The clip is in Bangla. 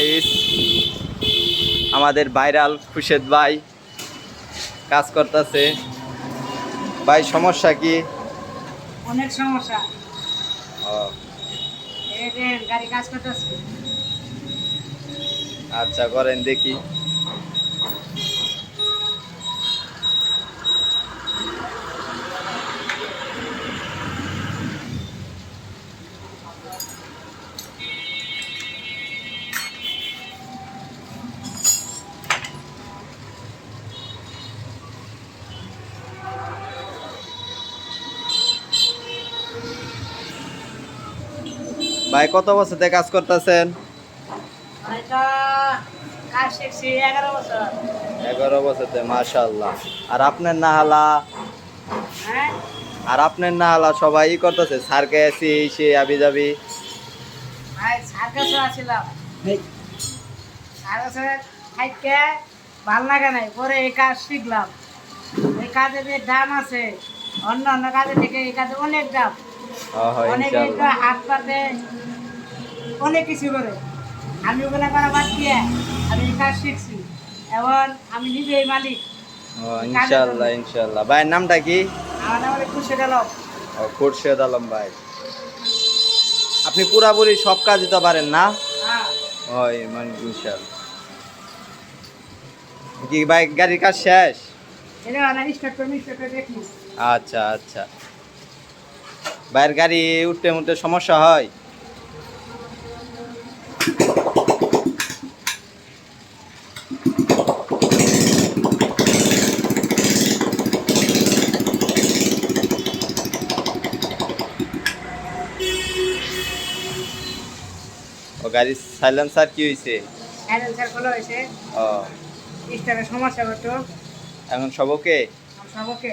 গাইস আমাদের ভাইরাল খুশেদ ভাই কাজ করতেছে। ভাই সমস্যা কি? অনেক সমস্যা। গাড়ি কাজ করতেছে। আচ্ছা করেন দেখি। ভাই কত বছর থেকে কাজ করতেছেন? কাজ শিখছি এগারো বছর। এগারো বছরতে মাশাল্লাহ আর আপনার নাহালা? হ্যাঁ? আর আপনার নাহালা সবাই ই করতেছে? সারকে এসি এই সে আবি যাবি ভালো লাগে নাই পরে এই কাজ শিখলাম। এই কাজে যে দাম আছে অন্য অন্য কাজে থেকে এই কাজে অনেক দাম। অনেকে ইনশাল্লাহ হাত পাতে অনেক কিছু করে। আমি ওগুলা করা বাদ দিয়ে আমি কাজ শিখছি। এবং আমি নিজেই মালিক। ইনশাল্লাহ ইনশাল্লাহ ভাইয়ের নামটা কি? আমার নাম হলো খুশি গেল ও খুরশেদ আলম ভাই। আপনি পুরাপুরি সব কাজ দিতে পারেন না? হ্যাঁ। মানে ইনশাল্লাহ কি ভাই গাড়ির কাজ শেষ? আচ্ছা আচ্ছা। বাইরের গাড়ি উঠতে উঠতে সমস্যা হয়। ও গাড়ির সাইলেন্সার কি হয়েছে সাইলেন্সার খোলা হয়েছে ও। সমস্যা করতো এখন সব ওকে? সব ওকে।